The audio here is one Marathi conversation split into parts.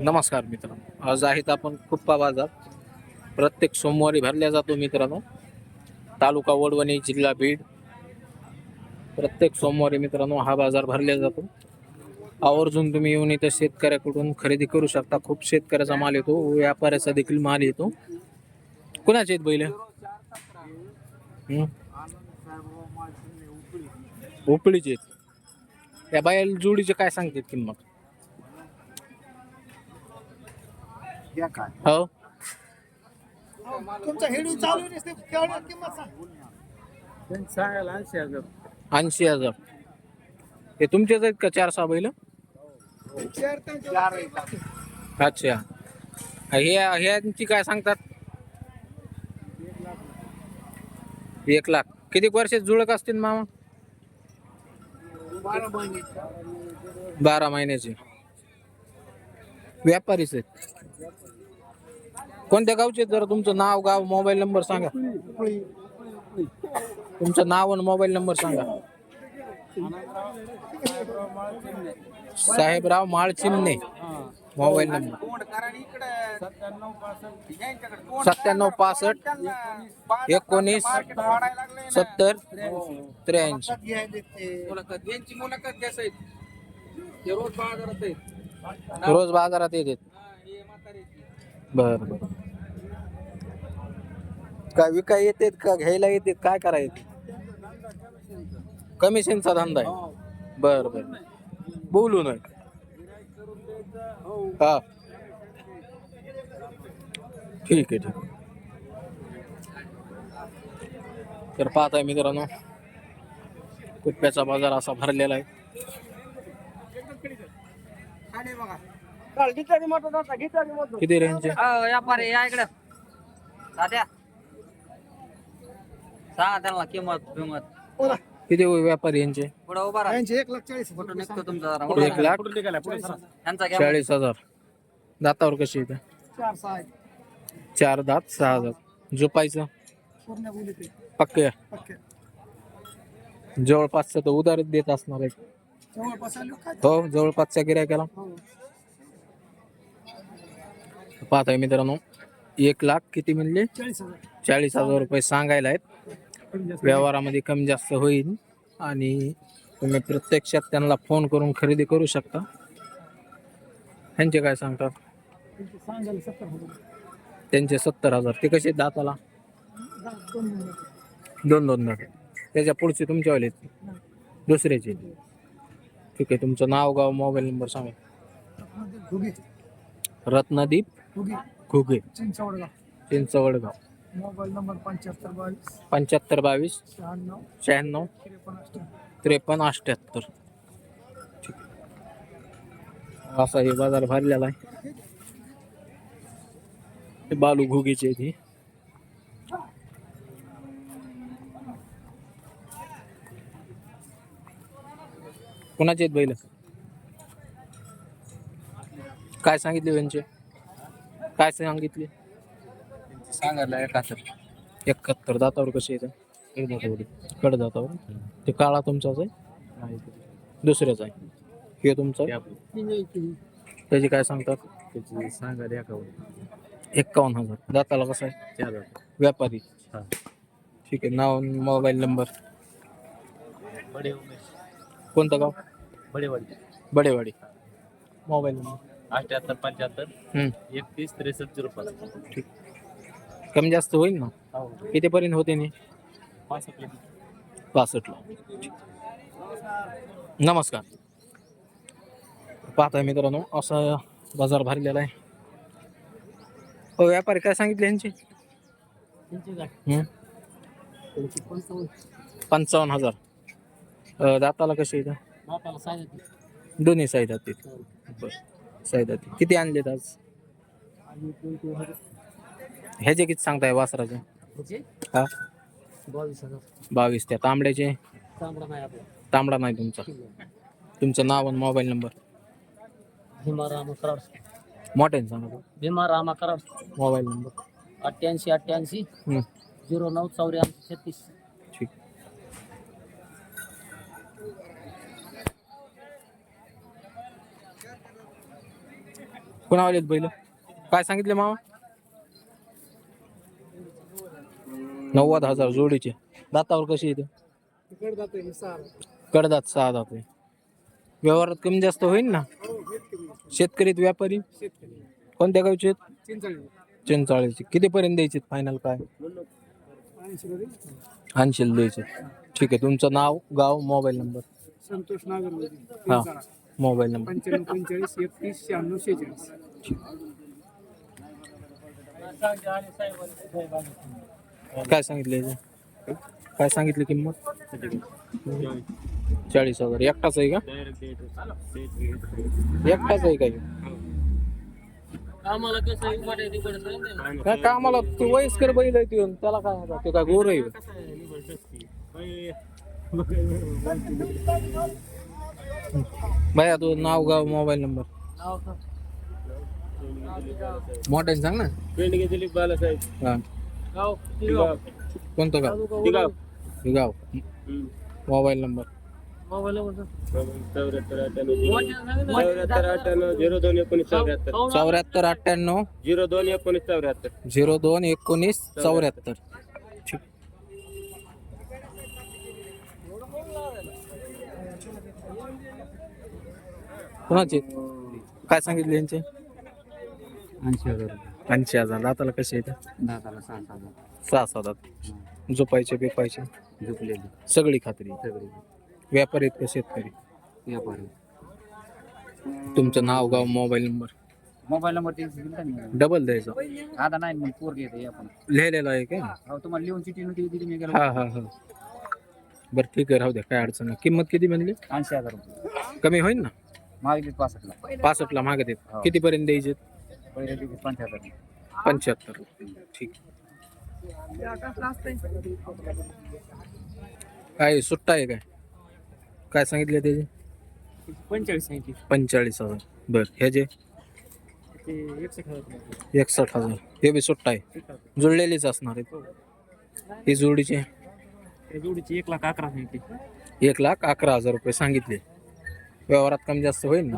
नमस्कार मित्रांनो. आज आहेत आपण कुप्पा बाजार. प्रत्येक सोमवारी भरल्या जातो मित्रांनो. तालुका वडवणी जिल्हा बीड. प्रत्येक सोमवारी मित्रांनो हा बाजार भरला जातो. आवर्जून तुम्ही येऊन इथं शेतकऱ्याकडून खरेदी करू शकता. खूप शेतकऱ्याचा माल येतो. व्यापाऱ्याचा देखील माल येतो. कुणाचे आहेत बैल? उपळीचे आहेत. या बैल जोडीचे काय सांगतात किंमत? या काय? हो. तुमचा हेडू चालू नसते केवढ्या किंमत सांग. त्यांनी सांगायला ऐंशी हजार. ऐंशी हजार. हे तुमचेच आहेत का चार सहा बैल? चार चार. अच्छा. हे ह्यांची काय सांगतात? एक लाख. किती वर्षात जुळक असतील मामा? बारा महिने. बारा महिन्याचे. व्यापारीच आहेत. कोणत्या गावचे आहेत? जरा तुमचं नाव गाव मोबाईल नंबर सांगा. तुमचं नाव आणि मोबाईल नंबर सांगा. साहेबराव माळचिमणे. Mobile number. सत्त्याण्णव पासष्ट एकोणीस सत्तर त्र्याऐंशी. रोज बाजारात येते बर बर. काय विकाय येतात का घ्यायला येतात? काय करायचं? कमिशनचा धंदा आहे. बर बर. बोलू नये हा. ठीक आहे ठीक आहे. तर पाहताय मित्रांनो कुप्प्याचा बाजार असा भरलेला आहे. किती रेंजचे व्यापारी या इकडे. तात्या सांगा त्यांना किंमत किंमत किती व्यापारी यांचे? पुढे उभा राहा. यांचे एक लाख चाळीस फोटो निघतो तुमचा जरा. उभा एक राहा. लाख? त्यांचा घ्या. चाळीस हजार. दातावर कशी येते चार सहा आहेत. चार दात सहा हजार. झोपायचं? पूर्ण बोली ते. पक्के पक्के जवळपासचं तर उधारच देत असणार आहे. जवळपास आलो काय हो जवळपासच्या गिरायकाला हो. पाहताय मित्रांनो एक लाख किती म्हणले? चाळीस हजार. चाळीस हजार रुपये सांगायला आहेत. व्यवहारामध्ये कमी जास्त होईल. आणि तुम्ही प्रत्यक्षात त्यांना फोन करून खरेदी करू शकता. ह्यांचे काय सांगतात? त्यांचे सत्तर हजार. त्यांचे ते कसे दाताला? दोन दोन दात त्याच्या पुढचे तुमच्यावाले. दुसऱ्याचे. ठीक आहे तुमचं नाव गाव मोबाईल नंबर सांगा. रत्नदीप. घुगे. चिंचवडगाव. चिंचवडगाव. मोबाईल नंबर पंच्याहत्तर बावीस. पंच्याहत्तर बावीस. शहाण्णव. शहाण्णव. त्रेपन्न अठ्ठ्याण्णव त्रेपन्न अठ्ठ्याहत्तर. ठीक. असा हे बाज़ार भरलेला आहे. हे बालू घुगेचे आहेत हे. कुणाचे आहेत बैल? काय सांगितले यांचे? काय सांगितले? सांगायला एकाहत्तर एकाहत्तर दातावर कसे येतं कडदातावर ते काळा तुमचाच आहे? दुसऱ्याच आहे. हे तुमचं? त्याची काय सांगतात? त्याची सांगायला एकावन्न एक्कावन्न हजार. दाताला कसं आहे? चार हजार. व्यापारी. हा. ठीक आहे नाव मोबाईल नंबर. बडे उमेश. कोणतं गाव? बडेवाडी. बडेवाडी. Mobile number. अठ्याहत्तर पंच्याहत्तर. एकतीस त्रेसष्ट झिरो पाच. ठीक. कमी जास्त होईल ना? हो. कितीपर्यंत होते नाही पासष्टला. नमस्कार. पाहताय मित्रांनो असा बाजार भरलेला आहे. हो व्यापारी काय सांगितले यांचे? हं? पंचावन्न. हजार. दाताला कसे येतं दोन्ही साईड आहेत. बरं. साईड आहेत किती आणलेत आज? ह्याचे किती सांगताय वासराचे? हा? बावीस हजार. बावीस त्या तांबड्याचे? तांबडा नाही आपला. तांबडा नाही तुमचा. तुमचं नाव आणि मोबाईल नंबर? भीमा रामा कराड मोठ्याने सांगा बरं. Bhima Rama Karad mobile number? अठ्ठ्याऐंशी अठ्ठ्याऐंशी. झिरो नऊ चौऱ्याऐंशी छत्तीस. ठीक. कोणावाले आहेत बैल? काय सांगितले मामा? नव्वद हजार जोडीचे. दातावर कशी येते कडदात सहा दात आहे. व्यवहारात कमी जास्त होईल ना? शेतकरी आहेत, व्यापारी? कोणत्या गावचे चिंचाळीचे. कितीपर्यंत द्यायचे फायनल काय? ऐंशी मध्ये ऐंशी द्यायचे ठीक आहे तुमचं नाव गाव मोबाईल नंबर संतोष नागरमध्ये हा. मोबाईल नंबर पंच्याण्णव पंचेचाळीस एकतीस शहाण्णव शेहेचाळीस. काय सांगितले? काय सांगितली किंमत? चाळीस हजार. एकटाच आहे का? एकटाच आहे कसं. काय कामाला ते वयस्कर बैल आहे ते त्याला काय ते काय गोर आहे? भैया तू नाव गाव मोबाईल नंबर? मोठ्याने सांग ना. हा. गाव. कोणतं. हे mobile number. Mobile number zero दोन एकोणीस चौऱ्याहत्तर. चौऱ्याहत्तर अठ्ठ्याण्णव झिरो दोन एकोणीस चौऱ्याहत्तर. झिरो दोन एकोणीस चौऱ्याहत्तर. कोणाचे? काय सांगितले यांचे? ऐंशी हजार रुपये. ऐंशी हजार दाताला कसे येते दादाला सहा हजार सहा सात दात. झोपायचे बिपायचे? झुकलेली सगळी खात्री. सगळी. व्यापारी आहेत का शेतकरी? व्यापारी. तुमचं नाव गाव mobile number? Mobile number double द्यायचा. आता नाही मग पोर घेते आपण लिहिलेला आहे का? हो तुम्हाला लिहून चिठी नव्हती दिली मी हा हा हा. बरं ठीक आहे राहू द्या काय अडचण नाही. किंमत किती म्हणली? ऐंशी हजार रुपये. कमी होईल ना? मागितली पासष्टला. पासष्टला मागत आहेत किती पर्यंत द्यायचे दिवशी पंच्याहत्तर ठीक. काय सुट्टा आहे काय? काय सांगितले त्याचे? पंचेचाळीस ऐंशी पंचेचाळीस हजार. बर ह्याचे? ते एकसष्ट हजार हे बी सुट्टा आहे. जुळलेलीच असणार आहेत. ही. जोडीचे? त्या जोडीची एक लाख अकरा सांगितली. एक लाख अकरा हजार रुपये सांगितले. व्यवहारात कमी जास्त होईल ना?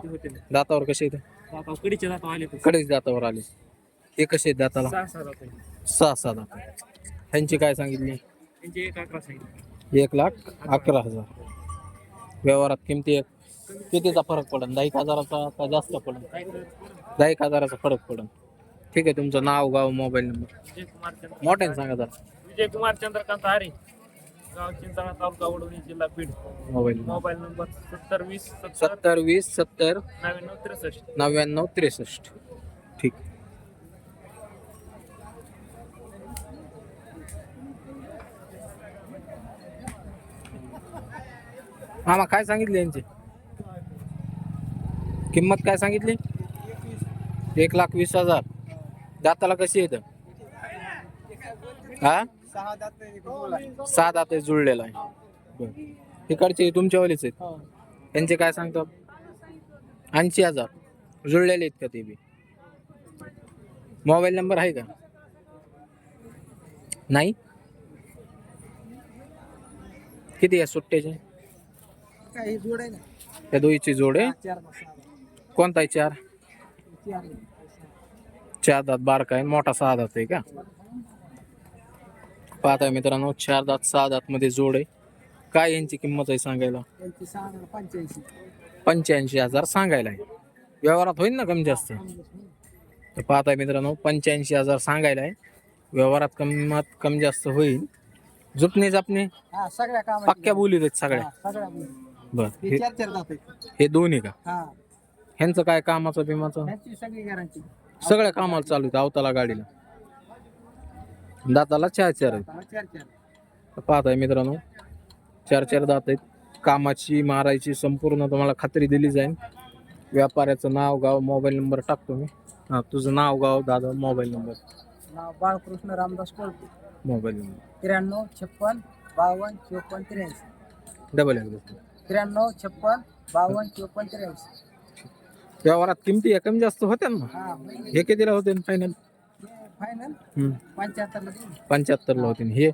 दातावर कसे येते कडीचे आले कडेच दातावर आले. हे कसे आहेत दाताला? सहा सहा जातो सहा सहा दात ह्यांची काय सांगितली? त्यांचे एक अकरा सांगितले. एक लाख अकरा हजार. व्यवहारात किमती एक कितीचा फरक पडेल दहा एक हजाराचा का जास्त पडेल दहा एक हजाराचा. फरक पडेल ठीक आहे तुमचं नाव गाव मोबाईल नंबर. विजय कुमार चंद्र मोठ्याने सांगा जरा. विजय कुमार चंद्रकांत आरे गाव चिंताळा तालुका वडवणी जिल्हा बीड. मोबाईल मोबाईल नंबर सत्तर वीस सत्तर सत्तर वीस सत्तर नव्याण्णव त्रेसष्ट. नव्याण्णव त्रेसष्ट. ठीक. मामा काय सांगितले यांची? किंमत काय सांगितली? एक लाख वीस हजार. दाताला कशी येतं हा? सहा दात सहा दात जुळलेला आहे. इकडचे तुमच्यावालेच आहेत? यांचे काय सांगतात? ऐंशी हजार. जुळलेले आहेत का ते बी? मोबाईल नंबर आहे का? नाही? किती आहे सुट्ट्याचे त्या दोईची जोड आहे? कोणता आहे चार? चार. चार दात बारका आहे मोठा सहा दात आहे का? पाहताय मित्रांनो चार दात सहा दात मध्ये जोड आहे. काय यांची किंमत आहे सांगायला? पंच्याऐंशी. पंच्याऐंशी हजार सांगायला आहे. व्यवहारात होईल ना कमी जास्त? तर पाहताय मित्रांनो पंच्याऐंशी हजार सांगायला आहे. व्यवहारात किंमत कमी जास्त होईल. जुपणे? जापणे सगळ्या पक्क्या बोलीत आहेत सगळ्या. बर हे दोन्ही का? हा. ह्यांचं काय कामाचं बिमाचं? सगळ्या कामाला चालू आहेत अवताला गाडीला. दाताला चार चार आहेत. चार चार. पाहताय मित्रांनो चार चार दात आहेत. कामाची मारायची संपूर्ण तुम्हाला खात्री दिली जाईल. व्यापाऱ्याचं नाव गाव मोबाईल नंबर टाकतो मी. हां तुझं नाव गाव दादा मोबाईल नंबर. नाव बाळकृष्ण रामदास कोळपे. Mobile number. त्र्याण्णव छप्पन बावन्न चोपन्न त्र्याऐंशी. डबल एकदा त्र्याण्णव छप्पन बावन्न चोपन्न त्र्याऐंशी. व्यवहारात किमती कमी जास्त होत्या ना? हा हे कितीला होते फायनल फायनल पंच्याहत्तरला देऊ. पंच्याहत्तरला होते हे?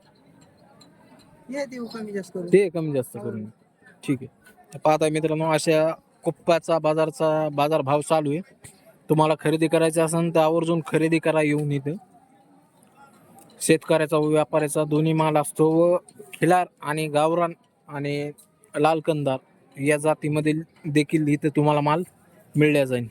हे देऊ कमी जास्त करून. ते कमी जास्त करून. ठीक आहे. तर पाहताय मित्रांनो अशा कुप्पाचा बाजारचा बाजार भाव चालू आहे. तुम्हाला खरेदी करायचं असेल तर आवर्जून खरेदी करा येऊन इथं. शेतकऱ्याचा व व्यापाऱ्याचा दोन्ही माल असतो व खिलार आणि गावरान आणि लाल कंदार या जातीमधील देखील इथं तुम्हाला माल मिळल्या जाईल